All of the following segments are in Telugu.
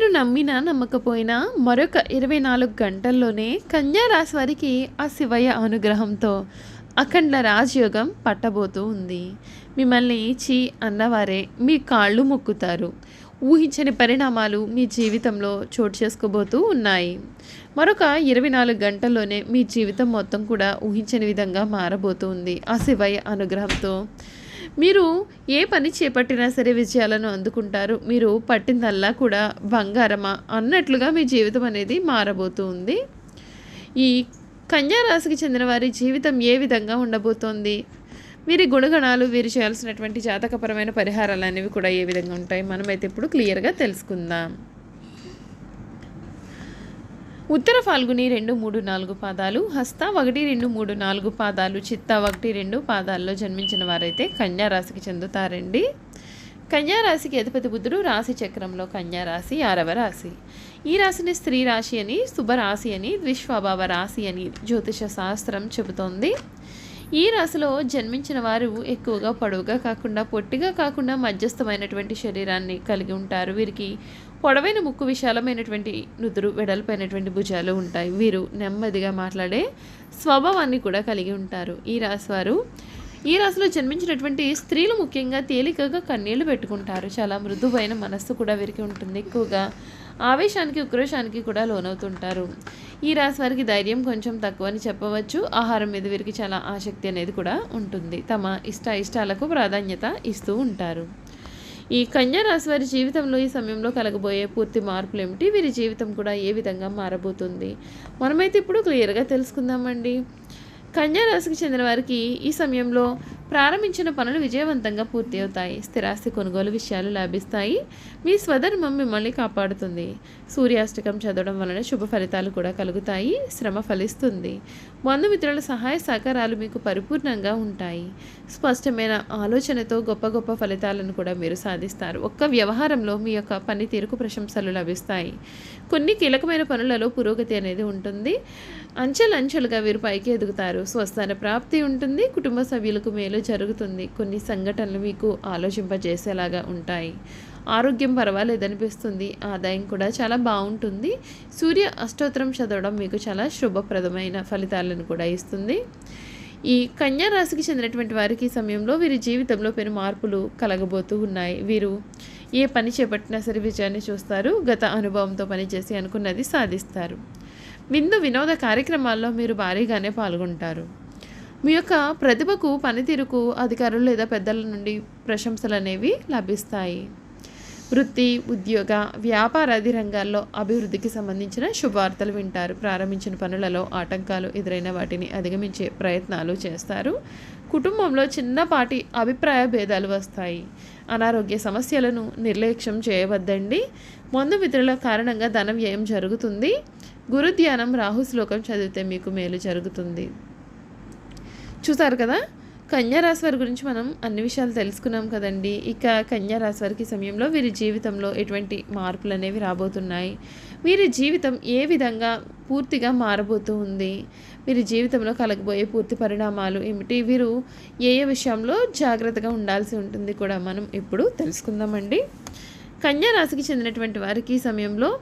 మీరు నమ్మినా నమ్మకపోయినా మరొక ఇరవై నాలుగు గంటల్లోనే కన్యారాశి వారికి ఆ శివయ్య అనుగ్రహంతో అఖండ రాజయోగం పట్టబోతూ ఉంది. మిమ్మల్ని చీ అన్నవారే మీ కాళ్ళు మొక్కుతారు. ఊహించని పరిణామాలు మీ జీవితంలో చోటు చేసుకోబోతూ ఉన్నాయి. మరొక ఇరవై నాలుగు గంటల్లోనే మీ జీవితం మొత్తం కూడా ఊహించని విధంగా మారబోతుంది ఆ శివయ్య అనుగ్రహంతో మీరు ఏ పని చేపట్టినా సరే విజయాలను అందుకుంటారు. మీరు పట్టిందల్లా కూడా బంగారమా? అన్నట్లుగా మీ జీవితం అనేది మారబోతుంది ఈ కన్యా రాశికి చెందిన వారి జీవితం ఏ విధంగా ఉండబోతోంది? వీరి గుణగణాలు వీరు చేయాల్సినటువంటి జాతకపరమైన పరిహారాలు అనేవి కూడా ఏ విధంగా ఉంటాయి? మనమైతే ఇప్పుడు క్లియర్గా తెలుసుకుందాం. ఉత్తర ఫాల్గుని రెండు మూడు నాలుగు పాదాలు హస్త ఒకటి రెండు మూడు నాలుగు పాదాలు చిత్త ఒకటి రెండు పాదాల్లో జన్మించిన వారైతే కన్యారాశికి చెందుతారండి. కన్యారాశికి అధిపతి బుద్ధుడు రాశి చక్రంలో కన్యారాశి ఆరవ రాశి. ఈ రాశిని స్త్రీ రాశి అని శుభరాశి అని ద్విశ్వభావ రాశి అని జ్యోతిష శాస్త్రం చెబుతోంది. ఈ రాశిలో జన్మించిన వారు ఎక్కువగా పొడవుగా కాకుండా పొట్టిగా కాకుండా మధ్యస్థమైనటువంటి శరీరాన్ని కలిగి ఉంటారు. వీరికి పొడవైన ముక్కు విశాలమైనటువంటి నుదురు వెడల్పైనటువంటి భుజాలు ఉంటాయి. వీరు నెమ్మదిగా మాట్లాడే స్వభావాన్ని కూడా కలిగి ఉంటారు. ఈ రాశి వారు ఈ రాశిలో జన్మించినటువంటి స్త్రీలు ముఖ్యంగా తేలికగా కన్నీళ్ళు పెట్టుకుంటారు. చాలా మృదువైన మనస్సు కూడా వీరికి ఉంటుంది. ఎక్కువగా ఆవేశానికి ఉక్రోషానికి కూడా లోనవుతుంటారు. ఈ రాశి వారికి ధైర్యం కొంచెం తక్కువ అని చెప్పవచ్చు. ఆహారం మీద వీరికి చాలా ఆసక్తి అనేది కూడా ఉంటుంది. తమ ఇష్ట ఇష్టాలకు ప్రాధాన్యత ఇస్తూ ఉంటారు. ఈ కన్యా రాశి వారి జీవితంలో ఈ సమయంలో కలగబోయే పూర్తి మార్పులు ఏమిటి వీరి జీవితం కూడా ఏ విధంగా మారబోతుంది? మనమైతే ఇప్పుడు క్లియర్గా తెలుసుకుందామండి. కన్యా రాశికి చెందిన వారికి ఈ సమయంలో ప్రారంభించిన పనులు విజయవంతంగా పూర్తి అవుతాయి స్థిరాస్తి కొనుగోలు విషయాలు లాభిస్తాయి. మీ స్వధర్మం మిమ్మల్ని కాపాడుతుంది. సూర్యాష్టకం చదవడం వలన శుభ ఫలితాలు కూడా కలుగుతాయి. శ్రమ ఫలిస్తుంది. బంధుమిత్రుల సహాయ సహకారాలు మీకు పరిపూర్ణంగా ఉంటాయి. స్పష్టమైన ఆలోచనతో గొప్ప గొప్ప ఫలితాలను కూడా మీరు సాధిస్తారు. ఒక్క వ్యవహారంలో మీ యొక్క పనితీరుకు ప్రశంసలు లభిస్తాయి. కొన్ని కీలకమైన పనులలో పురోగతి అనేది ఉంటుంది. అంచెలంచెలుగా వీరు పైకి ఎదుగుతారు. స్వస్థాన ప్రాప్తి ఉంటుంది. కుటుంబ సభ్యులకు మేలు జరుగుతుంది. కొన్ని సంఘటనలు మీకు ఆలోచింపజేసేలాగా ఉంటాయి. ఆరోగ్యం పర్వాలేదనిపిస్తుంది. ఆదాయం కూడా చాలా బాగుంటుంది. సూర్య అష్టోత్తరం చదవడం మీకు చాలా శుభప్రదమైన ఫలితాలను కూడా ఇస్తుంది. ఈ కన్యా రాశికి చెందినటువంటి వారికి సమయంలో వీరి జీవితంలో పెను మార్పులు కలగబోతూ ఉన్నాయి. వీరు ఏ పని చేపట్టినా సరే విజయాన్ని చూస్తారు. గత అనుభవంతో పనిచేసి అనుకున్నది సాధిస్తారు. విందు వినోద కార్యక్రమాల్లో మీరు భారీగానే పాల్గొంటారు. మీ యొక్క ప్రతిభకు పనితీరుకు అధికారులు లేదా పెద్దల నుండి ప్రశంసలు అనేవి లభిస్తాయి. వృత్తి ఉద్యోగ వ్యాపారాది రంగాల్లో అభివృద్ధికి సంబంధించిన శుభవార్తలు వింటారు. ప్రారంభించిన పనులలో ఆటంకాలు ఎదురైన వాటిని అధిగమించే ప్రయత్నాలు చేస్తారు. కుటుంబంలో చిన్నపాటి అభిప్రాయ భేదాలు వస్తాయి. అనారోగ్య సమస్యలను నిర్లక్ష్యం చేయవద్దండి. మందు మిత్రుల కారణంగా ధన వ్యయం జరుగుతుంది. గురుధ్యానం రాహు శ్లోకం చదివితే మీకు మేలు జరుగుతుంది. చూసారు కదా? కన్యారాశి వారి గురించి మనం అన్ని విషయాలు తెలుసుకున్నాం కదండి. ఇక కన్యారాశి వారికి సమయంలో వీరి జీవితంలో ఎటువంటి మార్పులు అనేవి రాబోతున్నాయి. వీరి జీవితం ఏ విధంగా పూర్తిగా మారబోతూ ఉంది? వీరి జీవితంలో కలగబోయే పూర్తి పరిణామాలు ఏమిటి? వీరు ఏ ఏ విషయంలో జాగ్రత్తగా ఉండాల్సి ఉంటుంది కూడా మనం ఇప్పుడు తెలుసుకుందామండి. కన్యారాశికి చెందినటువంటి వారికి సమయంలో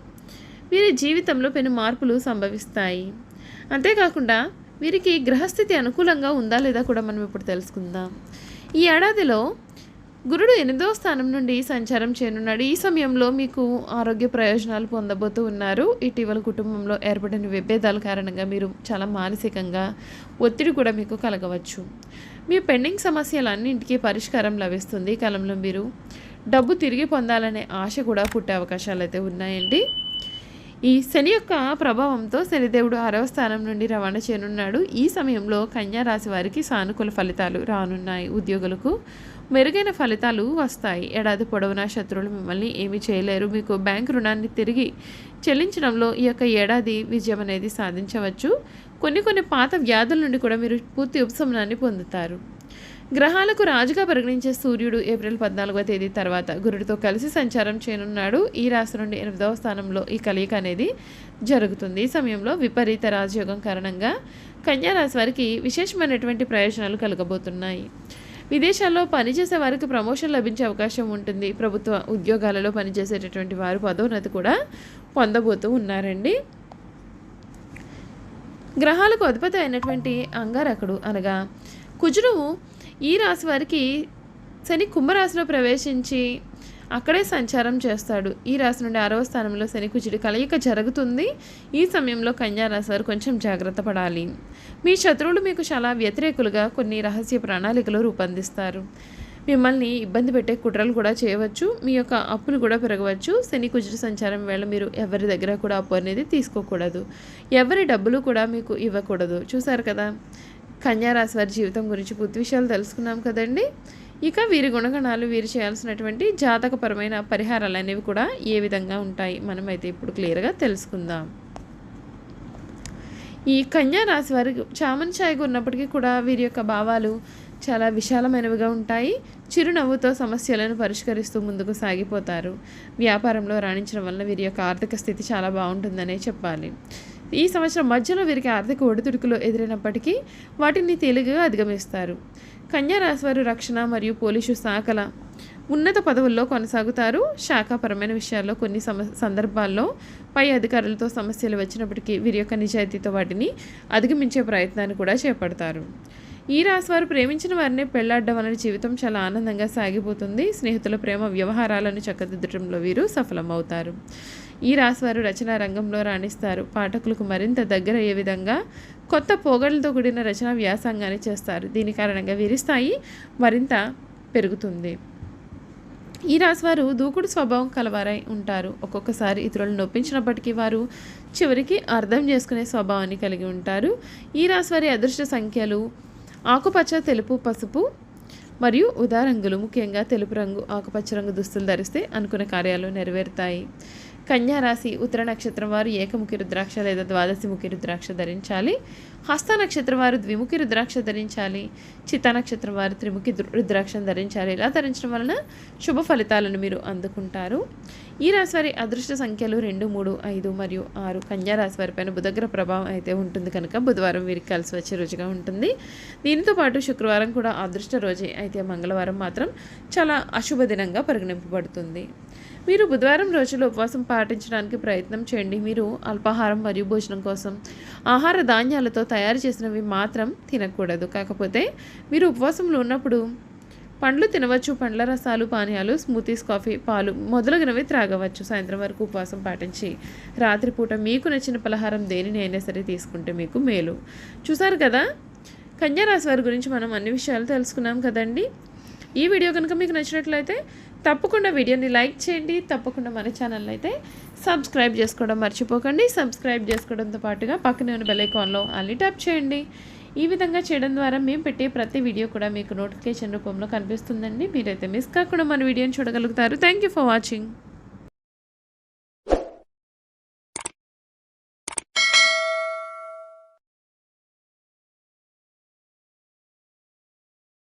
వీరి జీవితంలో పెను మార్పులు సంభవిస్తాయి. అంతేకాకుండా వీరికి గ్రహస్థితి అనుకూలంగా ఉందా లేదా కూడా మనం ఇప్పుడు తెలుసుకుందాం. ఈ ఏడాదిలో గురుడు ఎనిమిదవ స్థానం నుండి సంచారం చేయనున్నాడు. ఈ సమయంలో మీకు ఆరోగ్య ప్రయోజనాలు పొందబోతూ ఉన్నారు. ఇటీవల కుటుంబంలో ఏర్పడిన విభేదాల కారణంగా మీరు చాలా మానసికంగా ఒత్తిడి కూడా మీకు కలగవచ్చు. మీ పెండింగ్ సమస్యలన్నింటికీ పరిష్కారం లభిస్తుంది. ఈ కాలంలో మీరు డబ్బు తిరిగి పొందాలనే ఆశ కూడా పుట్టే అవకాశాలు అయితే ఉన్నాయండి. ఈ శని యొక్క ప్రభావంతో శనిదేవుడు ఆరవ స్థానం నుండి రవాణా చేయనున్నాడు. ఈ సమయంలో కన్యా రాశి వారికి సానుకూల ఫలితాలు రానున్నాయి. ఉద్యోగులకు మెరుగైన ఫలితాలు వస్తాయి. ఏడాది పొడవునా శత్రువులు మిమ్మల్ని ఏమీ చేయలేరు. మీకు బ్యాంక్ రుణాన్ని తిరిగి చెల్లించడంలో ఈ యొక్క ఏడాది విజయం అనేది సాధించవచ్చు. కొన్ని కొన్ని పాత వ్యాధుల నుండి కూడా మీరు పూర్తి ఉపశమనాన్ని పొందుతారు. గ్రహాలకు రాజుగా పరిగణించే సూర్యుడు ఏప్రిల్ పద్నాలుగవ తేదీ తర్వాత గురుడితో కలిసి సంచారం చేయనున్నాడు. ఈ రాశి నుండి ఎనిమిదవ స్థానంలో ఈ కలయిక అనేది జరుగుతుంది. ఈ సమయంలో విపరీత రాజయోగం కారణంగా కన్యా రాశి వారికి విశేషమైనటువంటి ప్రయోజనాలు కలగబోతున్నాయి. విదేశాల్లో పనిచేసే వారికి ప్రమోషన్ లభించే అవకాశం ఉంటుంది. ప్రభుత్వ ఉద్యోగాలలో పనిచేసేటటువంటి వారు పదోన్నతి కూడా పొందబోతూ ఉన్నారండి. గ్రహాలకు అధిపతి అయినటువంటి అంగారకుడు అనగా కుజుడు ఈ రాశి వారికి శని కుంభరాశిలో ప్రవేశించి అక్కడే సంచారం చేస్తాడు. ఈ రాశి నుండి ఆరవ స్థానంలో శని కుజుడి కలయిక జరుగుతుంది. ఈ సమయంలో కన్యా రాశి వారు కొంచెం జాగ్రత్త పడాలి. మీ శత్రువులు మీకు చాలా వ్యతిరేకులుగా కొన్ని రహస్య ప్రణాళికలు రూపొందిస్తారు. మిమ్మల్ని ఇబ్బంది పెట్టే కుట్రలు కూడా చేయవచ్చు. మీ యొక్క అప్పులు కూడా పెరగవచ్చు. శని కుజుడు సంచారం వేళ మీరు ఎవరి దగ్గర కూడా అప్పు అనేది తీసుకోకూడదు. ఎవరి డబ్బులు కూడా మీకు ఇవ్వకూడదు. చూసారు కదా? కన్యారాశి వారి జీవితం గురించి పూర్తి విషయాలు తెలుసుకున్నాం కదండి. ఇక వీరి గుణగణాలు వీరు చేయాల్సినటువంటి జాతకపరమైన పరిహారాలు అనేవి కూడా ఏ విధంగా ఉంటాయి మనమైతే ఇప్పుడు క్లియర్గా తెలుసుకుందాం. ఈ కన్యా రాశి వారికి చామన్ ఛాయగా ఉన్నప్పటికీ కూడా వీరి యొక్క భావాలు చాలా విశాలమైనవిగా ఉంటాయి. చిరునవ్వుతో సమస్యలను పరిష్కరిస్తూ ముందుకు సాగిపోతారు. వ్యాపారంలో రాణించడం వల్ల వీరి యొక్క ఆర్థిక స్థితి చాలా బాగుంటుందనే చెప్పాలి. ఈ సంవత్సరం మధ్యలో వీరికి ఆర్థిక ఒడిదుడుకులు ఎదురైనప్పటికీ వాటిని తేలికగా అధిగమిస్తారు. కన్యా రాశి వారు రక్షణ మరియు పోలీసు శాఖల ఉన్నత పదవుల్లో కొనసాగుతారు. శాఖాపరమైన విషయాల్లో కొన్ని సమ సందర్భాల్లో పై అధికారులతో సమస్యలు వచ్చినప్పటికీ వీరి యొక్క నిజాయితీతో వాటిని అధిగమించే ప్రయత్నాన్ని కూడా చేపడతారు. ఈ రాశి వారు ప్రేమించిన వారిని పెళ్ళాడడం వలన జీవితం చాలా ఆనందంగా సాగిపోతుంది. స్నేహితుల ప్రేమ వ్యవహారాలను చక్కదిద్దడంలో వీరు సఫలమవుతారు. ఈ రాశివారు రచనా రంగంలో రాణిస్తారు. పాఠకులకు మరింత దగ్గర అయ్యే విధంగా కొత్త పోగడలతో కూడిన రచనా వ్యాసంగాన్ని చేస్తారు. దీని కారణంగా వీరి స్థాయి మరింత పెరుగుతుంది. ఈ రాశివారు దూకుడు స్వభావం కలవారై ఉంటారు. ఒక్కొక్కసారి ఇతరులను నొప్పించినప్పటికీ వారు చివరికి అర్థం చేసుకునే స్వభావాన్ని కలిగి ఉంటారు. ఈ రాశివారి అదృష్ట సంఖ్యలు ఆకుపచ్చ తెలుపు పసుపు మరియు ఉదారంగులు. ముఖ్యంగా తెలుపు రంగు ఆకుపచ్చ రంగు దుస్తులు ధరిస్తే అనుకున్న కార్యాలు నెరవేరుతాయి. కన్యారాశి ఉత్తర నక్షత్రం వారు ఏకముఖి రుద్రాక్ష లేదా ద్వాదశి ముఖి రుద్రాక్ష ధరించాలి. హస్త నక్షత్రం వారు ద్విముఖి రుద్రాక్ష ధరించాలి. చిత్త నక్షత్రం వారు త్రిముఖి రుద్రాక్షను ధరించాలి. ఇలా ధరించడం వలన శుభ ఫలితాలను మీరు అందుకుంటారు. ఈ రాశి వారి అదృష్ట సంఖ్యలు రెండు మూడు ఐదు మరియు ఆరు. కన్యా రాశి వారిపైన బుధగ్ర ప్రభావం అయితే ఉంటుంది కనుక బుధవారం వీరికి కలిసి వచ్చే రోజుగా ఉంటుంది. దీనితో పాటు శుక్రవారం కూడా అదృష్ట రోజే. అయితే మంగళవారం మాత్రం చాలా అశుభ దినంగా పరిగణింపబడుతుంది. మీరు బుధవారం రోజులు ఉపవాసం పాటించడానికి ప్రయత్నం చేయండి. మీరు అల్పాహారం మరియు భోజనం కోసం ఆహార ధాన్యాలతో తయారు చేసినవి మాత్రం తినకూడదు. కాకపోతే మీరు ఉపవాసంలో ఉన్నప్పుడు పండ్లు తినవచ్చు పండ్ల రసాలు పానీయాలు స్మూతీస్ కాఫీ పాలు మొదలగునవి త్రాగవచ్చు. సాయంత్రం వరకు ఉపవాసం పాటించి రాత్రిపూట మీకు నచ్చిన పలహారం దేనిని అయినా సరే తీసుకుంటే మీకు మేలు. చూసారు కదా? కన్యారాశి వారి గురించి మనం అన్ని విషయాలు తెలుసుకున్నాం కదండి? ఈ వీడియో కనుక మీకు నచ్చినట్లయితే తప్పకుండా వీడియోని లైక్ చేయండి. తప్పకుండా మన ఛానల్ అయితే సబ్స్క్రైబ్ చేసుకోవడం మర్చిపోకండి. సబ్స్క్రైబ్ చేసుకోవడంతో పాటుగా పక్కనే ఉన్న బెల్ అల్లి ట్యాప్ చేయండి. ఈ విధంగా చేయడం ద్వారా మేము పెట్టే ప్రతి వీడియో కూడా మీకు నోటిఫికేషన్ రూపంలో కనిపిస్తుందండి. మీరైతే మిస్ కాకుండా మన వీడియోని చూడగలుగుతారు. Thank you for watching.